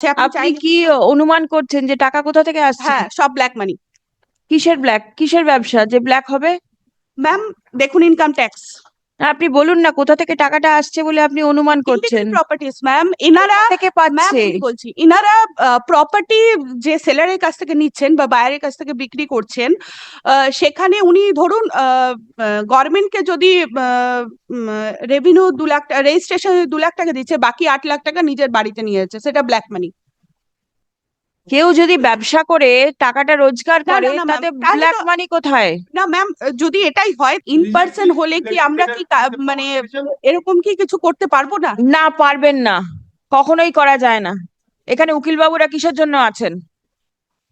আপনি কি অনুমান করছেন যে টাকা কোথা থেকে আসছে? হ্যাঁ সব ব্ল্যাক মানি কিসের ব্ল্যাক কিসের ব্যবসা? যে ব্ল্যাক হবে? ম্যাম দেখুন ইনকাম ট্যাক্স আপনি বলুন না কোথা থেকে টাকাটা আসছে বলে আপনি অনুমান করছেন? প্রপার্টিস ম্যাম এনারা থেকে পাচ্ছে? বলছি? ইনারা প্রপার্টি যে সেলারের কাছ থেকে নিচ্ছেন বা বায়ারের কাছ থেকে বিক্রি করছেন সেখানে উনি ধরুন গভর্নমেন্টকে যদি রেভিনিউ দু লাখ রেজিস্ট্রেশন দু লাখ টাকা দিচ্ছে বাকি আট লাখ টাকা নিজের বাড়িতে নিয়ে যাচ্ছে সেটা ব্ল্যাক মানি কেউ যদি ব্যবসা করে টাকাটা রোজগার করে তাতে ব্ল্যাক মানি কোথায়? না ম্যাম যদি এটাই হয় ইন পার্সন হলে কি আমরা কি মানে এরকম কি কিছু করতে পারব না? না পারবেন না। কখনোই করা যায় না। এখানে উকিল বাবুরা কিসের জন্য আছেন?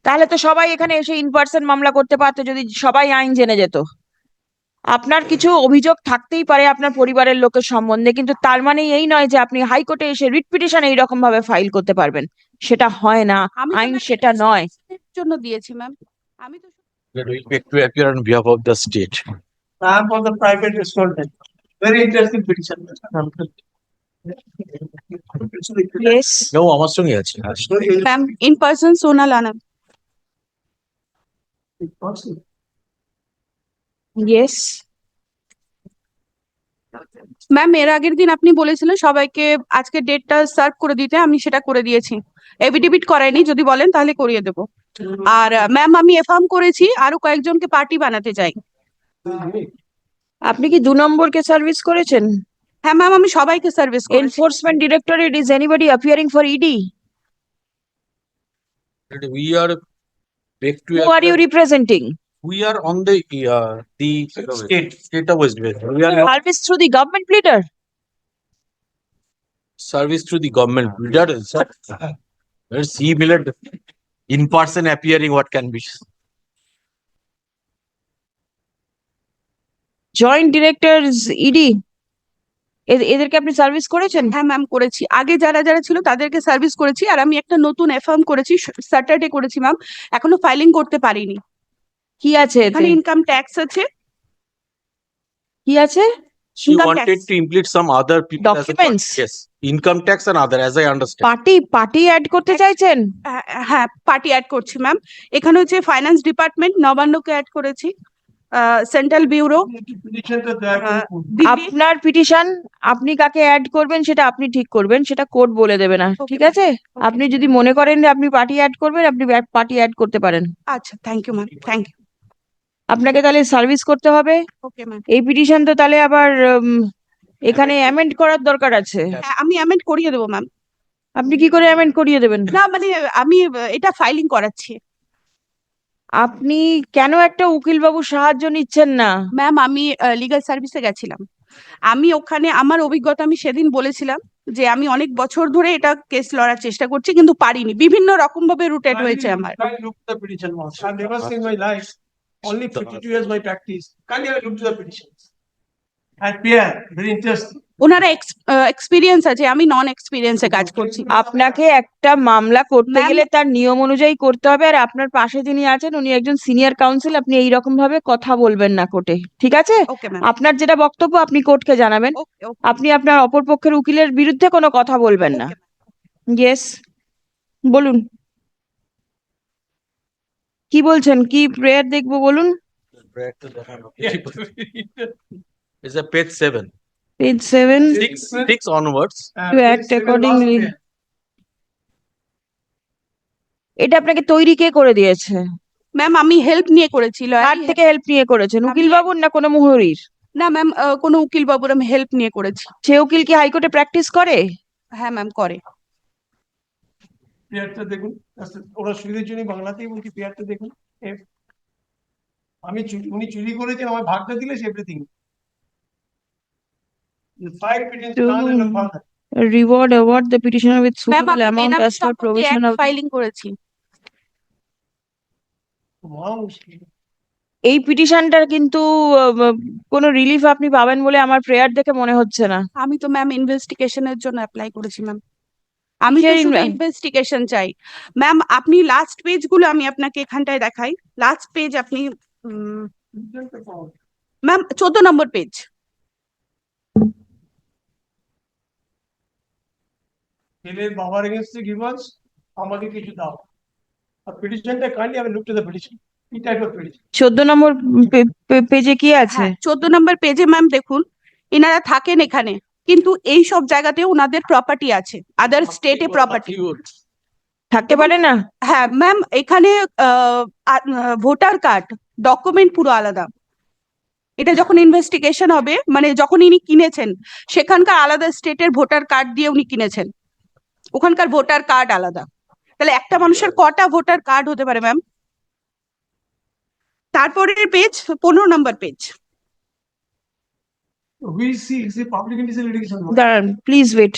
তাহলে তো সবাই এখানে এসে ইন পার্সন মামলা করতে পারতো যদি সবাই আইন জেনে যেত। আপনার কিছু অভিযোগ থাকতেই পারে আপনার পরিবারের লোকের সম্বন্ধে কিন্তু তার মানে এই নয় যে আপনি হাইকোর্টে এসে রিট পিটিশন এইরকম ভাবে ফাইল করতে পারবেন। সেটা হয় না। আইন সেটা নয়। এর জন্য দিয়েছি ম্যাম। আমি তো We are doing to appear on behalf of the state. I am for the private respondent. Very interesting petition. Yes No, আমার সঙ্গে আছে। Ma'am in person Sonal Anam yes ma'am এর আগের দিন আপনি বলেছিলেন সবাইকে আজকে ডেটটা সার্ভ করে দিতে আমি সেটা করে দিয়েছি। এভিডেভিট করায়নি যদি বলেন তাহলে করিয়ে দেবো। আর ম্যাম আমি এফার্ম করেছি আরও কয়েকজনকে পার্টি বানাতে চাই। আপনি কি দু নম্বরকে সার্ভিস করেছেন? হ্যাঁ ম্যাম আমি সবাইকে সার্ভিস করেছি। Enforcement directorate is anybody appearing for ED We are back to. Who are you representing We are on the, uh, the state, state of West Bengal. We are service through the government leader service to the government. That is, there's C million in person appearing, what can be. Joint directors ED এদেরকে আপনি service করেছেন? হ্যাঁ ma'am করেছি। আগে যারা যারা ছিল তাদেরকে সার্ভিস করেছি আর আমি একটা নতুন এফার্ম করেছি স্যাটারডে করেছি ম্যাম এখনও ফাইলিং করতে পারিনি। কি আছে? এখানে ইনকাম ট্যাক্স আছে। কি আছে? She Income wanted tax. to include some other people. as a part- Documents. Yes, income tax and other, as I understand. Party party add করতে চাইছেন? হ্যাঁ, হ্যাঁ পার্টি অ্যাড করছি ম্যাম এখানে হচ্ছে ফাইন্যান্স ডিপার্টমেন্ট নবান্নকে অ্যাড করেছি সেন্ট্রাল ব্যুরো দিল্লি আপনার পিটিশন আপনি কাকে অ্যাড করবেন সেটা আপনি ঠিক করবেন সেটা কোর্ট বলে দেবে না Okay, ঠিক আছে? আপনি যদি মনে করেন যে আপনি পার্টি অ্যাড করবেন আপনি পার্টি অ্যাড করতে পারেন। আচ্ছা thank you ma'am thank you আপনাকে তাহলে সার্ভিস করতে হবে। ওকে ম্যাম এই পিটিশন তো তাহলে আবার উম, এখানে অ্যামেন্ড করার দরকার আছে। হ্যাঁ, আমি অ্যামেন্ড করিয়ে দেবো ম্যাম আপনি কি করে অ্যামেন্ড করিয়ে দেবেন? না মানে আমি আহ, এটা ফাইলিং করাচ্ছি। আপনি কেন একটা উকিল বাবু সাহায্য নিচ্ছেন না? ম্যাম আমি লিগ্যাল সার্ভিসে গেছিলাম। আমি ওখানে আমার অভিজ্ঞতা আমি সেদিন বলেছিলাম যে আমি অনেক বছর ধরে এটা কেস লড়ার চেষ্টা করছি কিন্তু পারিনি। বিভিন্ন রকম ভাবে রুটেড হয়েছে আমার। Kindly look the petition once. I've never seen my life, only fifty-two years my practice. Kindly have a look to the petitions. And Pierre, very interesting. ওনারা এক্সপিরিয়েন্স আছে আমি নন এক্সপিরিয়েন্সে কাজ করছি আপনাকে একটা মামলা করতে গেলে তার নিয়ম অনুযায়ী করতে হবে আর আপনার পাশে যিনি আছেন উনি একজন সিনিয়র কাউন্সিল আপনি এই রকম ভাবে কথা বলবেন না কোর্টে ঠিক আছে আপনার যেটা বক্তব্য আপনি কোর্টকে জানাবেন আপনি আপনার অপরপক্ষের উকিলের বিরুদ্ধে কোনো কথা বলবেন না ইয়েস বলুন কি বলছেন? কি প্রেয়ার দেখব বলুন? Page please act say the last accordingly. Pierre. এটা আপনাকে তৈরি কে করে দিয়েছে? ম্যাম আমি হেল্প নিয়ে করেছি কার lawyer- থেকে হেল্প নিয়ে করেছেন? উকিল বাবুর না কোনো মুহুরির? না ম্যাম কোনো উকিল বাবুর আমি হেল্প নিয়ে করেছি। সে উকিল কি হাইকোর্টে প্র্যাকটিস করে? হ্যাঁ ম্যাম করে। পেয়ারটা দেখুন আচ্ছা, ওরা সুবিধের জন্য বাংলাতেই বলছি পেয়ারটা দেখুন আমি উনি চুরি করেছেন আমার ভাগটা দিলে everything Five petitions done and a father. reward award the petitioner with suitable amount as per provision of filing করেছি এই পিটিশনটার কিন্তু কোনো রিলিফ আপনি পাবেন বলে আমার প্রেয়ার দেখে মনে হচ্ছে না। আমি তো ম্যাম ইনভেস্টিগেশনের জন্য অ্যাপ্লাই করেছি ম্যাম আমি তো কিসের শুধু ইনভেস্টিগেশন চাই। ম্যাম আপনি লাস্ট পেজগুলো আমি আপনাকে এখানটায় দেখাই। লাস্ট পেজ আপনি ম্যাম চোদ্দ নম্বর পেজ ছেলের বাবার এগেনস্টে আমাকে কিছু দাও। আর পিটিশনটা কাইন্ডলি আমি লুক টু দ্য পিটিশন কি টাইপ অফ পিটিশন চোদ্দ নম্বর পেজে কি আছে? হ্যাঁ চোদ্দ নম্বর পেজে ম্যাম দেখুন এনারা থাকেন এখানে। কিন্তু এই সব জায়গাতে ওনাদের প্রপার্টি আছে। আদার স্টেটে প্রপার্টি থাকতে পারে না? হ্যাঁ ম্যাম এখানে ভোটার কার্ড ডকুমেন্ট পুরো আলাদা। এটা যখন ইনভেস্টিগেশন হবে মানে যখন ইনি কিনেছেন সেখানকার আলাদা স্টেটের ভোটার কার্ড দিয়ে উনি কিনেছেন। ওখানকার ভোটার কার্ড আলাদা। তাহলে একটা মানুষের কটা ভোটার কার্ড হতে পারে ম্যাম তারপরের পেজ পনেরো নম্বর page she is a public interest litigation দাঁড়ান প্লিজ ওয়েট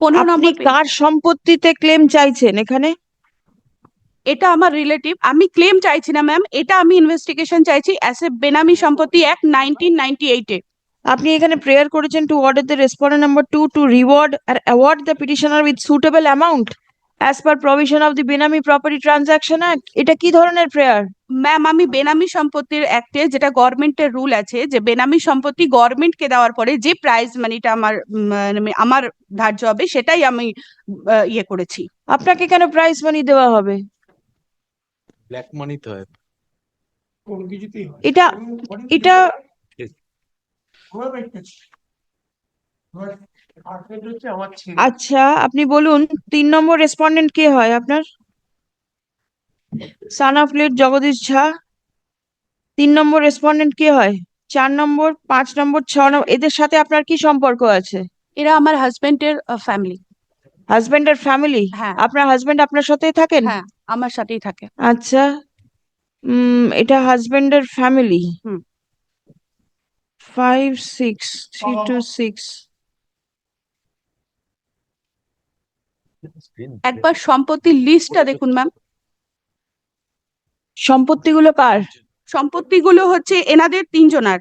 পনেরো আপনি নম্বর কার সম্পত্তিতে ক্লেম চাইছেন এখানে? এটা আমার রিলেটিভ আমি ক্লেম চাইছি না ম্যাম এটা আমি ইনভেস্টিগেশন চাইছি অ্যাজ এ বেনামি সম্পত্তি অ্যাক্ট নাইনটিন নাইনটি এইটে আপনি এখানে প্রেয়ার করেছেন to order the respondent number two to reward or award the petitioner with suitable amount as per provision of the Benami property transaction act এটা কি ধরনের prayer ma'am আমি বেনামি সম্পত্তির অ্যাক্টে যেটা গভর্নমেন্টের রুল আছে যে বেনামি সম্পত্তি গভর্নমেন্টকে দেওয়ার পরে যে প্রাইজ মানিটা আমার মানে আমার ধার্য হবে সেটাই আমি ইয়ে করেছি। আপনাকে কেন প্রাইজ মানি দেওয়া হবে? ব্ল্যাক মানি তো হয়। কোন কিছুতেই হয় এটা এটা আচ্ছা আপনি বলুন তিন নম্বর রেসপন্ডেন্ট কে হয় আপনার? Son of late Jagdish Jha. তিন নম্বর রেসপন্ডেন্ট কে হয়? চার নম্বর পাঁচ নম্বর ছ নম্বর এদের সাথে আপনার কি সম্পর্ক আছে? এরা আমার হাজবেন্ডের ফ্যামিলি হাজবেন্ড আর ফ্যামিলি হ্যাঁ। আপনার হাজবেন্ড আপনার সাথেই থাকেন? হ্যাঁ আমার সাথেই থাকে। আচ্ছা উম এটা হাজবেন্ডের ফ্যামিলি হুম। Five six three two six একবার সম্পত্তির লিস্টটা দেখুন ম্যাম সম্পত্তিগুলো কার? সম্পত্তিগুলো হচ্ছে এনাদের তিনজনার।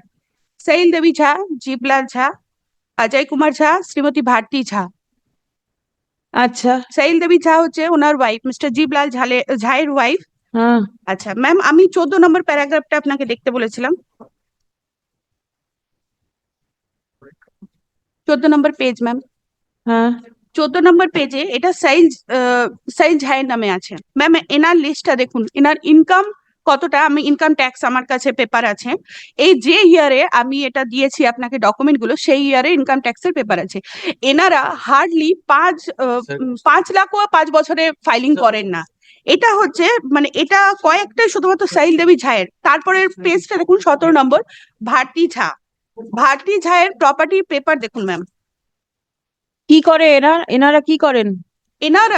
সাইল দেবী ঝা জীবলাল ঝা অজয় কুমার ঝা শ্রীমতী ভারতী ঝা। আচ্ছা। সাইল দেবী ঝা হচ্ছে ওনার ওয়াইফ মিস্টার জীবলাল ঝালে ঝায়ের ওয়াইফ হ্যাঁ। আচ্ছা ম্যাম আমি চোদ্দ নম্বর প্যারাগ্রাফটা আপনাকে দেখতে বলেছিলাম। চোদ্দ নম্বর পেজ ম্যাম হ্যাঁ। চোদ্দ নম্বর পেজে এটা সাইল সাইজ ঝায়ের নামে আছে। ম্যাম এনার লিস্টটা দেখুন এনার ইনকাম কতটা? আমি ইনকাম ট্যাক্স আমার কাছে পেপার আছে। এই যে ইয়ারে আমি এটা দিয়েছি আপনাকে ডকুমেন্টগুলো সেই ইয়ারে ইনকাম ট্যাক্সের পেপার আছে। এনারা হার্ডলি পাঁচ পাঁচ লাখও পাঁচ বছরে ফাইলিং করেন না। এটা হচ্ছে মানে এটা কয়েকটা শুধুমাত্র সাইল দেবী ঝায়ের তারপরের পেজটা দেখুন সতেরো নম্বর ভারতী ঝা। ভারতী ঝায়ের প্রপার্টি পেপার দেখুন ম্যাম কি করে এরা? এনারা কি করেন? এনার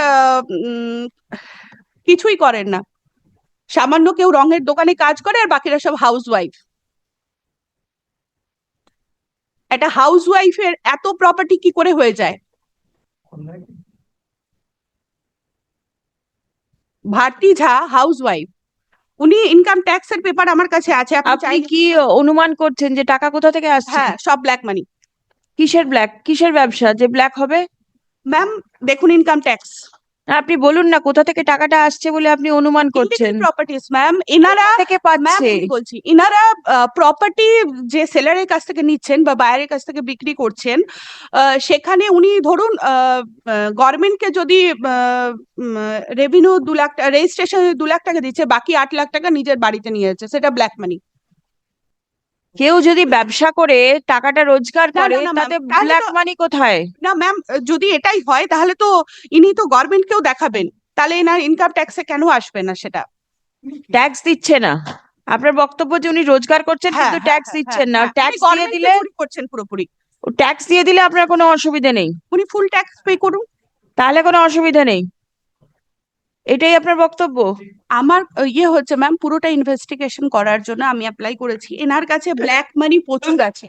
কিছুই করেন না। সামান্য কেউ রঙের দোকানে কাজ করে আর বাকিরা সব হাউস ওয়াইফ একটা হাউস ওয়াইফের এত প্রপার্টি কি করে হয়ে যায়? ভারতী ঝা হাউস ওয়াইফ উনি ইনকাম ট্যাক্সের পেপার আমার কাছে আছে আপনি আপনি কি অনুমান করছেন যে টাকা কোথা থেকে আসছে? হ্যাঁ সব ব্ল্যাক মানি কিসের ব্ল্যাক কিসের ব্যবসা? যে ব্ল্যাক হবে? ম্যাম দেখুন ইনকাম ট্যাক্স আপনি বলুন না কোথা থেকে টাকাটা আসছে বলে আপনি অনুমান করছেন? প্রপার্টিস ম্যাম এনারা থেকে পাচ্ছে? বলছি ইনারা প্রপার্টি যে সেলারের কাছ থেকে নিচ্ছেন বা বাইরের কাছ থেকে বিক্রি করছেন সেখানে উনি ধরুন গভর্নমেন্টকে যদি রেভিনিউ দু লাখ রেজিস্ট্রেশন দু লাখ টাকা দিচ্ছে বাকি আট লাখ টাকা নিজের বাড়িতে নিয়ে যাচ্ছে সেটা ব্ল্যাক মানি কেউ যদি ব্যবসা করে টাকাটা রোজগার করে তাতে ব্ল্যাক মানি কোথায়? না ম্যাম যদি এটাই হয় তাহলে তো ইনি তো গভর্নমেন্টকেও দেখাবেন। তাহলে এনার ইনকাম ট্যাক্সে কেন আসবে না সেটা? ট্যাক্স দিচ্ছে না। আপনার বক্তব্য যে উনি রোজগার করছেন হ্যাঁ, কিন্তু হ্যাঁ, ট্যাক্স হ্যাঁ, দিচ্ছেন না। হ্যাঁ, ট্যাক্স দিয়ে দিলে করছেন পুরোপুরি। ট্যাক্স দিয়ে দিলে আপনার কোনো অসুবিধা নেই। উনি ফুল ট্যাক্স পে করুন। তাহলে কোনো অসুবিধা নেই। এটাই আপনার বক্তব্য? আমার ইয়ে হচ্ছে ম্যাম পুরোটা ইনভেস্টিগেশন করার জন্য আমি অ্যাপ্লাই করেছি। এনার কাছে ব্ল্যাক মানি প্রচুর আছে।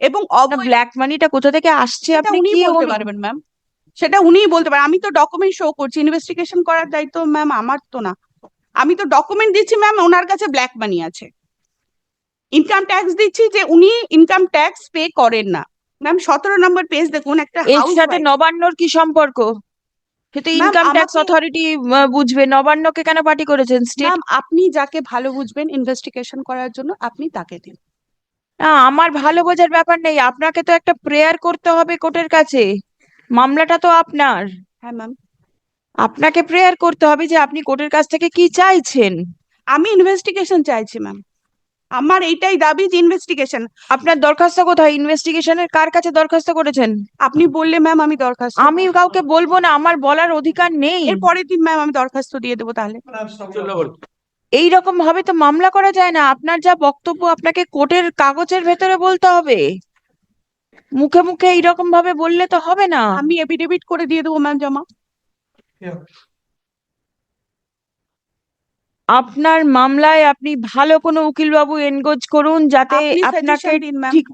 এবং ব্ল্যাক মানিটা কোথা থেকে আসছে আপনি কি বলতে পারবেন ম্যাম সেটা উনিই বলতে পারেন আমি তো ডকুমেন্ট শো করছি ইনভেস্টিগেশন করার দায়িত্ব ম্যাম আমার তো না। আমি তো ডকুমেন্ট দিচ্ছি ম্যাম ওনার কাছে ব্ল্যাক মানি আছে। ইনকাম ট্যাক্স দিচ্ছি যে উনি ইনকাম ট্যাক্স পে করেন না। ম্যাম সতেরো নম্বর পেজ দেখুন একটা এর সাথে নবান্নর কি সম্পর্ক? সে তো ইনকাম ট্যাক্স অথরিটি বুঝবে নবান্নকে কেন পার্টি করেছেন স্টেট ম্যাম আপনি যাকে ভালো বুঝবেন ইনভেস্টিগেশন করার জন্য আপনি তাকে দিন। না আমার ভালো বোঝার ব্যাপার নেই। আপনাকে তো একটা প্রেয়ার করতে হবে কোর্টের কাছে। মামলাটা তো আপনার। হ্যাঁ ম্যাম আপনাকে প্রেয়ার করতে হবে যে আপনি কোর্টের কাছ থেকে কি চাইছেন? আমি ইনভেস্টিগেশন চাইছি ম্যাম আমার এইটাই দাবি যে ইনভেস্টিগেশন আপনার দরখাস্ত কোথায়? ইনভেস্টিগেশনের কার কাছে দরখাস্ত করেছেন? আপনি বললে ম্যাম আমি দরখাস্ত আমি কাউকে বলব না আমার বলার অধিকার নেই। এর পরের দিন ম্যাম আমি দরখাস্ত দিয়ে দেবো তাহলে। এই রকম ভাবে তো মামলা করা যায় না। আপনার যা বক্তব্য আপনাকে কোর্টের কাগজের ভেতরে বলতে হবে। মুখে মুখে এইরকম ভাবে বললে তো হবে না। আমি এফিডেভিট করে দিয়ে দেবো ম্যাম জমা. আপনার মামলায় আপনি ভালো কোনো উকিল বাবু এনগোজ করুন যাতে আপনি আপনাকে দিন ঠিক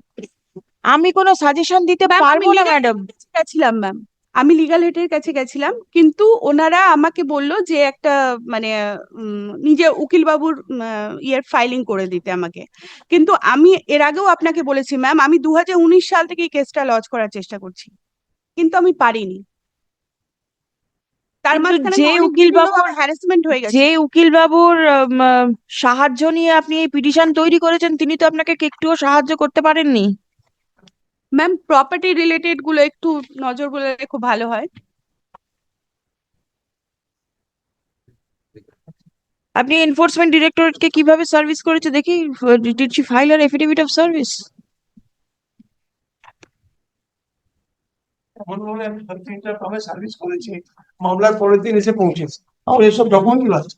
আমি কোনো সাজেশন দিতে পারব না ম্যাডাম গেছিলাম ম্যাম আমি লিগাল হেডের কাছে গেছিলাম কিন্তু ওনারা আমাকে বলল যে একটা মানে উম, নিজে উকিল বাবুর ইয়ের ফাইলিং করে দিতে আমাকে। কিন্তু আমি এর আগেও আপনাকে বলেছি ম্যাম আমি দু হাজার উনিশ সাল থেকে এই কেসটা লজ করার চেষ্টা করছি। কিন্তু আমি পারিনি। তার মাঝখানে যে উকিল বাবুর- হ্যারাসমেন্ট হয়ে গেছে। যে উকিল বাবুর সাহায্য নিয়ে আপনি এই পিটিশন তৈরি করেছেন তিনি তো আপনাকে একটুও সাহায্য করতে পারেননি? ম্যাম প্রপার্টি রিলেটেডগুলো একটু নজর বলে খুব ভালো হয়। আপনি এনফোর্সমেন্ট ডিরেক্টরেটকে কীভাবে সার্ভিস করেছে? দেখি did she file or affidavit of service মনে আমি দু তিনটা ভাবে সার্ভিস করেছি। মামলার পরের দিন এসে পৌঁছেছে। আমার এসব ডকুমেন্টগুলো আছে।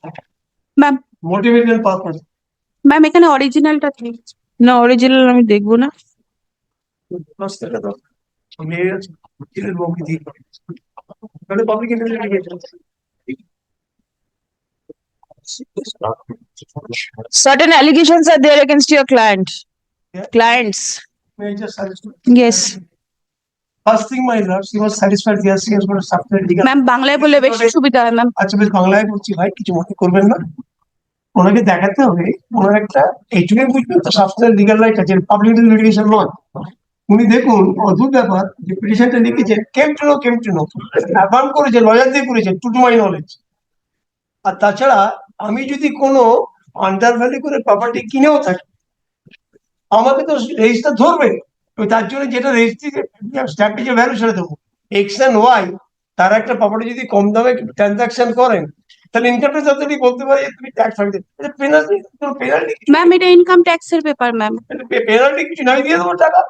ম্যাম মোটিভেশনাল পারপাস ম্যাম এখানে অরিজিনালটা ঠিক না অরিজিনাল আমি দেখব না। রাস্তাটা তো মেয়ে আছে উকিলের বউকে দিয়ে করে? তাহলে public interview certain allegations are there against your client Yeah. clients major satisfied. yes First thing, my lord, she was satisfied, yes, she has got a substantial ma'am বাংলায় বললে বেশি সুবিধা হয় ম্যাম আচ্ছা বেশ বাংলায় বলছি ভাই কিছু মনে করবেন না। ওনাকে দেখাতে হবে ওনার একটা এইটুকুই বুঝবেন তো সাবস্টেন্স লিগাল রাইট আছে পাবলিক লিটিগেশন নয়। উনি দেখুন অদ্ভুত ব্যাপার যে পিটিশনটা লিখেছেন came to know came to know অ্যাভান করেছে লয়ার দিয়ে করেছেন টু টু মাই নলেজ আর তাছাড়া আমি যদি কোনো আন্ডার ভ্যালি করে প্রপার্টি কিনেও থাকি আমাকে তো রেজিস্টার ধরবে। তার জন্য যেটা রেজিস্ট্রি স্ট্যাম্পে যে ভ্যালু সেটা দেবো। এক্স অ্যান্ড ওয়াই তার একটা প্রপার্টি যদি কম দামে ট্রানজাকশন করেন তাহলে ইনকাম ট্যাক্স অথরিটি বলতে পারে তুমি ট্যাক্স ফাঁকি পেনাল্টি পেনাল্টি ম্যাম এটা ইনকাম ট্যাক্সের পেপার ম্যাম পেনাল্টি কিছু নাই দিয়ে দেবো টাকা।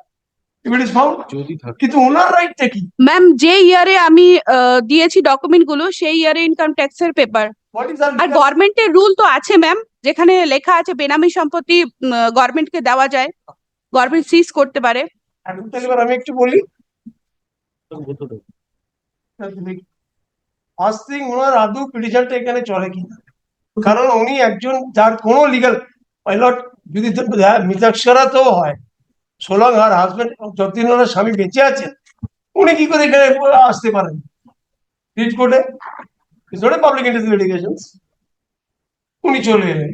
ইফ ইট ইস ফাউন্ড যদি থাকে। কিন্তু ওনার রাইটটা কি? ম্যাম যে ইয়ারে আমি আহ, দিয়েছি ডকুমেন্টগুলো সেই ইয়ারে ইনকাম ট্যাক্সের পেপার আর গভর্নমেন্টের রুল তো আছে ম্যাম যেখানে লেখা আছে বেনামি সম্পত্তি গভর্নমেন্টকে দেওয়া যায়। গভর্নমেন্ট সিজ করতে পারে। এবার আমি একটু বলি। ফার্স্ট থিং ওনার আদৌ পিটিশনটা এখানে চলে কি কারণ উনি একজন যার কোনো লিগাল পাইলট যদি মিতাক্ষরা তো হয়, সোলং আর হাজবেন্ড যতদিন ওনার স্বামী বেঁচে আছেন উনি কি করে এখানে আসতে পারেন? রিট কোর্টে পাবলিক ইন্টারভিউ উনি চলে এলেন।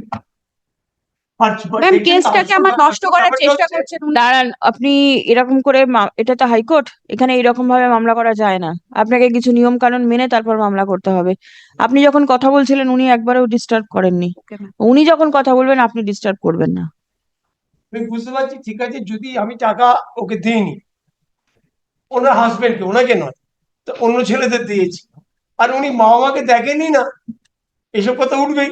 ম্যাম কেসটাকে আমার নষ্ট করার চেষ্টা করছেন দাঁড়ান আপনি এরকম করে এটা তো হাইকোর্ট এখানে এরকম ভাবে মামলা করা যায় না। আপনাকে কিছু নিয়ম কানুন মেনে তারপর মামলা করতে হবে। আপনি যখন কথা বলছিলেন উনি একবারও ডিস্টার্ব করেননি। উনি যখন কথা বলবেন আপনি ডিস্টার্ব করবেন না। আমি বুঝতে পারছি ঠিক আছে যদি আমি টাকা ওকে দিইনি ওনার হাজবেন্ডকে ওনাকে নয় তো অন্য ছেলেদের দিয়েছি। আর উনি মা আমাকে দেখেনি না এসব কথা উঠবেই।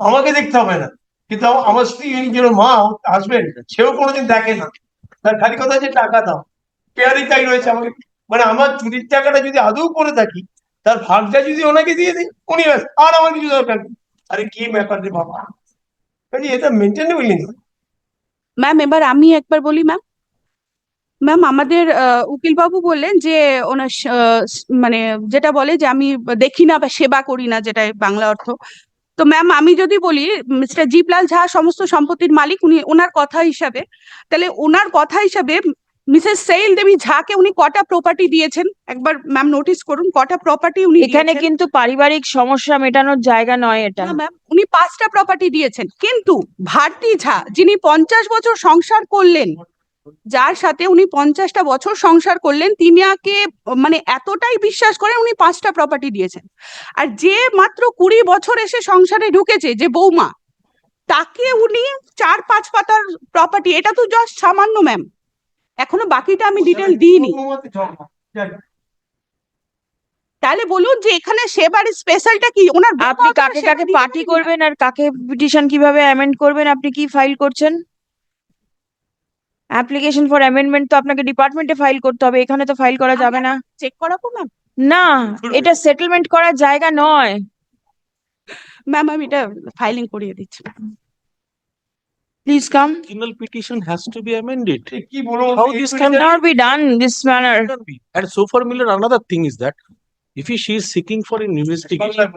আমাকে দেখতে হবে না। কিন্তু আম- আমার স্ত্রী যেন মা হাজবেন্ড সেও কোনোদিন দেখে না। তার খালি কথা যে টাকা দাও। পেয়ারি তাই রয়েছে আমাকে। মানে আমার চুরির টাকাটা যদি আদৌ করে থাকি, তার ভাগটা যদি ওনাকে দিয়ে দিই, উনি আর আমার কিছু দরকার আরে কি ব্যাপার রে বাবা। এটা মেনটেনেবল না? ম্যাম এবার আমি একবার বলি ম্যাম ম্যাম আমাদের উকিল বাবু বললেন যে ওনার মানে যেটা বলে যে আমি দেখি না বা সেবা করি না যেটা বাংলা অর্থ। তো ম্যাম আমি যদি বলি মিস্টার জিপলাল ঝা সমস্ত সম্পত্তির মালিক উনি ওনার কথা হিসাবে। তাহলে ওনার কথা হিসাবে মিসেস সেইল দেবী ঝাকে উনি কটা প্রপার্টি দিয়েছেন? একবার ম্যাম নোটিস করুন কটা প্রপার্টি উনি এখানে কিন্তু পারিবারিক সমস্যা মেটানোর জায়গা নয় এটা। ম্যাম উনি পাঁচটা প্রপার্টি দিয়েছেন। কিন্তু ভারতী ঝা যিনি পঞ্চাশ বছর সংসার করলেন যার সাথে উনি পঞ্চাশটা বছর সংসার করলেন তিনাকে মানে এতটাই বিশ্বাস করেন উনি পাঁচটা প্রপার্টি দিয়েছেন। আর যে মাত্র কুড়ি বছর এসে সংসারে ঢুকেছে যে বৌমা তাকে উনি চার পাঁচ পাতার প্রপার্টি এটা তো জাস্ট সামান্য ম্যাম এখনও বাকিটা আমি ডিটেল দিইনি। তাহলে বলুন যে এখানে সেবারের স্পেশালটা কি? ওনার আপনি কাকে কাকে পার্টি করবেন আর কাকে পিটিশন কীভাবে অ্যামেন্ড করবেন আপনি কি ফাইল করছেন? অ্যাপ্লিকেশন ফর অ্যামেন্ডমেন্ট তো আপনাকে ডিপার্টমেন্টে ফাইল করতে হবে এখানে তো ফাইল করা যাবে না। চেক করাবো ম্যাম না এটা সেটেলমেন্ট করার জায়গা নয়। ম্যাম আমি এটা ফাইলিং করিয়ে দিচ্ছি। Please come criminal petition has to be amended কি বলো? How this can not be done this manner and so for miller another thing is that if he is seeking for in investigation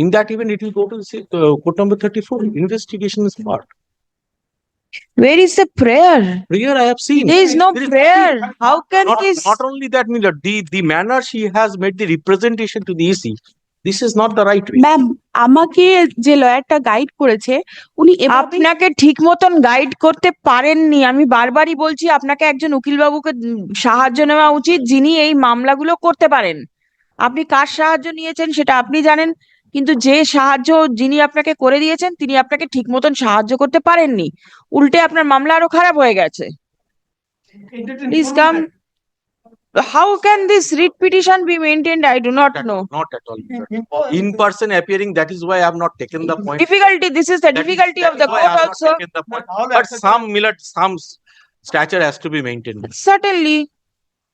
in that even it will go to court number 34 investigation is part where is the prayer Prayer I have seen. there is no There is prayer how can Not, this not only that, Miller, the, the manner she has made the representation to the EC, this is not the right way. Ma'am আমাকে যে লয়ারটা guide করেছে উনি আপনাকে ঠিক মতন guide করতে পারেননি আমি বারবারই বলছি আপনাকে একজন উকিল বাবুকে সাহায্য নেওয়া উচিত যিনি এই মামলাগুলো করতে পারেন আপনি কার সাহায্য নিয়েছেন সেটা আপনি জানেন কিন্তু যে সাহায্য যিনি আপনাকে করে দিয়েছেন তিনি আপনাকে ঠিক মতন সাহায্য করতে পারেননি উল্টে আপনার মামলা আরও খারাপ হয়ে গেছে Please come. How can this writ petition be maintained I do not Not at Not at all. In person appearing, that is why I have not taken the point. difficulty this is the That difficulty that of the I court not also the point. But some Miller, some stature has to be maintained. certainly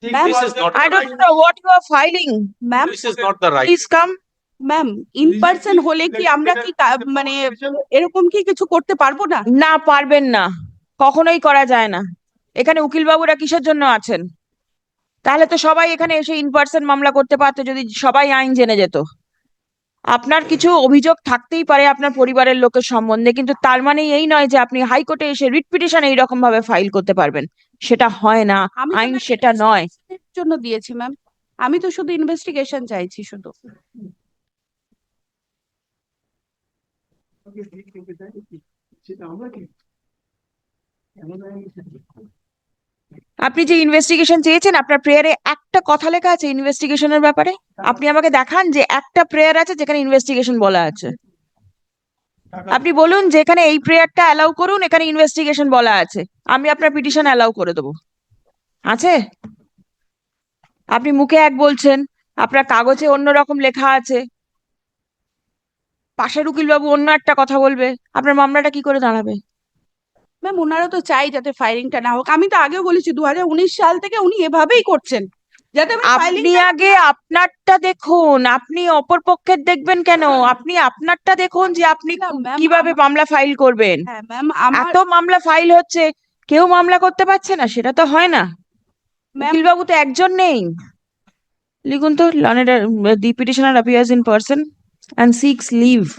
This is not. I don't right- know what you are filing. Ma'am This is not the right. Please come. Ma'am in person হলে কি আমরা কি মানে এরকম কি কিছু করতে পারব না? না পারবেন না। কখনোই করা যায় না। এখানে উকিল বাবুরা কিসের জন্য আছেন? তাহলে তো সবাই এখানে এসে ইন পার্সন মামলা করতে পারতো যদি সবাই আইন জেনে যেত। আপনার কিছু অভিযোগ থাকতেই পারে আপনার পরিবারের লোকের সম্বন্ধে কিন্তু তার মানে এই নয় যে আপনি হাইকোর্টে এসে রিট পিটিশন এইরকম ভাবে ফাইল করতে পারবেন। সেটা হয় না। আমি আইন সেটা নয়। এর জন্য দিয়েছি ম্যাম আমি তো শুধু ইনভেস্টিগেশন চাইছি শুধু। সেটা আমরা কি আপনি যে ইনভেস্টিগেশন চেয়েছেন, আপনার প্রেয়ারে একটা কথা লেখা আছে ইনভেস্টিগেশনের ব্যাপারে? আপনি আমাকে দেখান যে একটা প্রেয়ার আছে যেখানে ইনভেস্টিগেশন বলা আছে। আপনি বলুন যে এখানে এই প্রেয়ারটা অ্যালাউ করুন, এখানে ইনভেস্টিগেশন বলা আছে। আমি আপনার পিটিশন অ্যালাউ করে দেবো। আছে? আপনি মুখে এক বলছেন, আপনার কাগজে অন্য রকম লেখা আছে। পাশের উকিল বাবু অন্য একটা কথা বলবে। আপনার মামলাটা কি করে দাঁড়াবে? ম্যাম ওনারা তো চাই যাতে ফাইলিংটা না হোক। আমি তো আগেও বলেছি দু হাজার উনিশ সাল থেকে উনি এভাবেই করছেন। যাতে আপনি আগে আপনারটা দেখুন। আপনি অপর পক্ষের দেখবেন কেন? আপনি আপনারটা দেখুন যে আপনি কীভাবে মামলা ফাইল করবেন। হ্যাঁ আমার এত মামলা ফাইল হচ্ছে কেউ মামলা করতে পারছে না সেটা তো হয় না। ম্যাম উকিল বাবু তো একজন নেই। লিখুন তো learned the petitioner appears in person. And seeks leave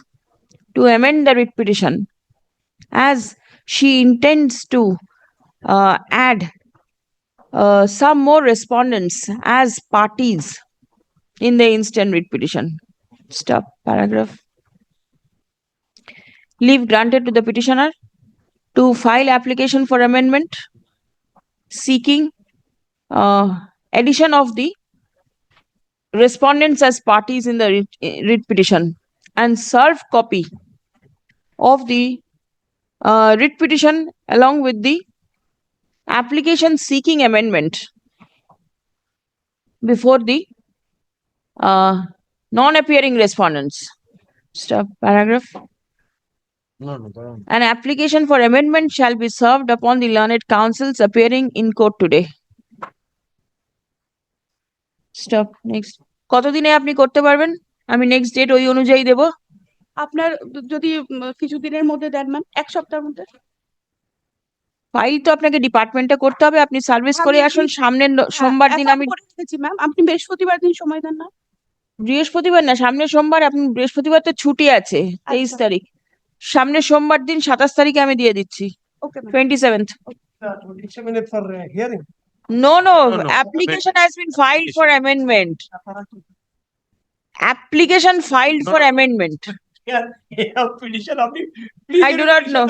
to amend the writ petition as she intends to uh, add uh, some more respondents as parties in the instant writ petition. Stop paragraph. Leave granted to the petitioner to file application for amendment seeking uh, addition of the respondents as parties in the writ, writ petition and serve copy of the uh, writ petition along with the application seeking amendment before the uh, non-appearing respondents. Stop paragraph. No, no, no. An application for amendment shall be served upon the learned counsels appearing in court today. Stop, next. কতদিনে আপনি করতে পারবেন? আমি next date ওই অনুযায়ী দেব। আপনার যদি কিছুদিনের মধ্যে দেন ম্যাম এক সপ্তাহের মধ্যে ফাইল তো আপনাকে ডিপার্টমেন্টে করতে হবে। আপনি সার্ভিস করে আমি- আসুন সামনের হ্যাঁ, সোমবার দিন আমি ম্যাম আপনি বৃহস্পতিবার দিন সময় দেন না বৃহস্পতিবার না সামনের সোমবার আপনি বৃহস্পতিবার তো ছুটি আছে তেইশ আচ্ছা। তারিখ। সামনের সোমবার দিন সাতাশ তারিখে আমি দিয়ে দিচ্ছি okay twenty seventh No, no, No, no. application has been filed for amendment. Application filed No, for amendment. Yeah, yeah, please I do not know.